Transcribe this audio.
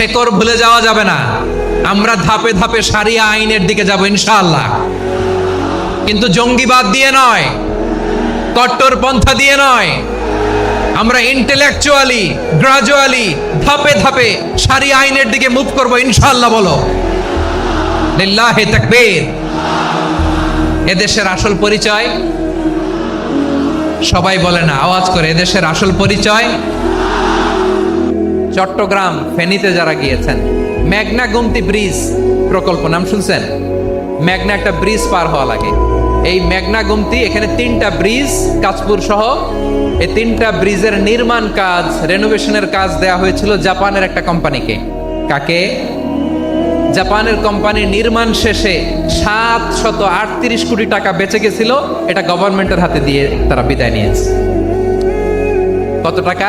শেকড় ভুলে যাওয়া যাবে না। আমরা ধাপে ধাপে সারিয়া আইনের দিকে যাব, ইনশাআল্লাহ। কিন্তু জঙ্গিবাদ দিয়ে নয়, কট্টর পন্থা দিয়ে নয়। আমরা ইন্টেলেকচুয়ালি গ্রাজুয়ালি ধাপে ধাপে সারি আইনের দিকে মুভ করব, ইনশাআল্লাহ বলো। লিল্লাহে তাকবীর। এদেশের আসল পরিচয়? সবাই বলে না, আওয়াজ করে, এদেশের আসল পরিচয়? চট্টগ্রাম ফেনীতে যারা গিয়েছেন, মেঘনা গুমতি ব্রিজ প্রকল্প, নাম শুনছেন? মেঘনা একটা ব্রিজ পার হওয়া লাগে। এই মেঘনা গুমতি, এখানে তিনটা ব্রিজ কাজপুর সহ, এই তিনটা ব্রিজের নির্মাণ কাজ রেনোভেশনের কাজ দেয়া হয়েছিল জাপানের একটা কোম্পানিকে কাকে? জাপানের কোম্পানি নির্মাণ শেষে সাত শত আটত্রিশ কোটি টাকা বেঁচে গেছিল, এটা গভর্নমেন্টের হাতে দিয়ে তারা বিদায় নিয়েছে। কত টাকা?